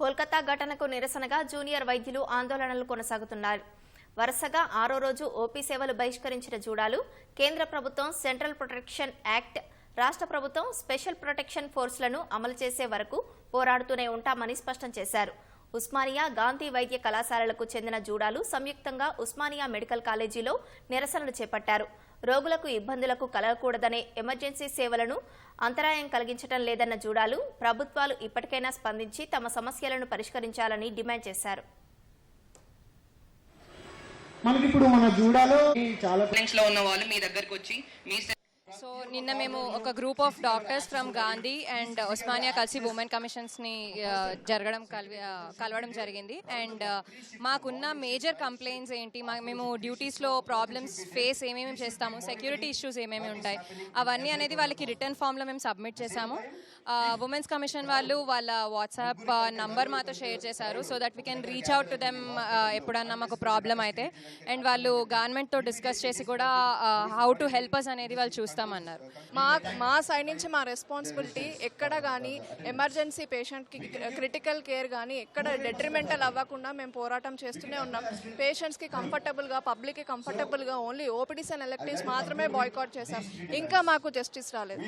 కోల్కతా ఘటనకు నిరసనగా జూనియర్ వైద్యులు ఆందోళనలు కొనసాగుతున్నారు. వరుసగా ఆరో రోజు ఓపీ సేవలు బహిష్కరించిన జూడాలు కేంద్ర ప్రభుత్వం సెంట్రల్ ప్రొటెక్షన్ యాక్ట్ రాష్ట్ర ప్రభుత్వం స్పెషల్ ప్రొటెక్షన్ ఫోర్స్లను అమలు చేసే వరకు పోరాడుతూనే ఉంటామని స్పష్టం చేశారు. ఉస్మానియా గాంధీ వైద్య కళాశాలలకు చెందిన జూడాలు సంయుక్తంగా ఉస్మానియా మెడికల్ కాలేజీలో నిరసనలు చేపట్టారు. రోగులకు ఇబ్బందులకు కలగకూడదనే ఎమర్జెన్సీ సేవలను అంతరాయం కలిగించడం లేదన్న జూడాలు ప్రభుత్వాలు ఇప్పటికైనా స్పందించి తమ సమస్యలను పరిష్కరించాలని డిమాండ్ చేశారు. మనకి ఇప్పుడు మన జూడాలో ఈ చాలా లో ఉన్న వాళ్ళు మీ దగ్గరకు వచ్చి మీ సో నిన్న మేము ఒక group of doctors from Gandhi and Osmania కలిసి ఉమెన్ కమిషన్స్ని uh, జరగడం కలివి uh, కలవడం జరిగింది. అండ్ uh, మాకున్న మేజర్ కంప్లైంట్స్ ఏంటి? మా మేము డ్యూటీస్లో ప్రాబ్లమ్స్ ఫేస్ ఏమేమి చేస్తాము? సెక్యూరిటీ ఇష్యూస్ ఏమేమి ఉంటాయి? అవన్నీ అనేది వాళ్ళకి రిటర్న్ ఫామ్లో మేము సబ్మిట్ చేశాము. ఉమెన్స్ కమిషన్ వాళ్ళు వాళ్ళ వాట్సాప్ నంబర్ మాతో షేర్ చేశారు. So that we can reach out to them ఎప్పుడన్నా మాకు ప్రాబ్లం అయితే. అండ్ వాళ్ళు గవర్నమెంట్తో డిస్కస్ చేసి కూడా హౌ టు హెల్ప్ అస్ అనేది వాళ్ళు చేస్తామన్నారు. మా మా సైడ్ నుంచి మా రెస్పాన్సిబిలిటీ ఎక్కడ కానీ ఎమర్జెన్సీ పేషెంట్కి క్రిటికల్ కేర్ కానీ ఎక్కడ డెట్రిమెంటల్ అవ్వకుండా మేము పోరాటం చేస్తూనే ఉన్నాం. పేషెంట్స్కి కంఫర్టబుల్గా పబ్లిక్కి కంఫర్టబుల్గా ఓన్లీ ఓపీడీస్ అండ్ ఎలక్టివ్స్ మాత్రమే బాయ్కాట్ చేశాం. ఇంకా మాకు జస్టిస్ రాలేదు.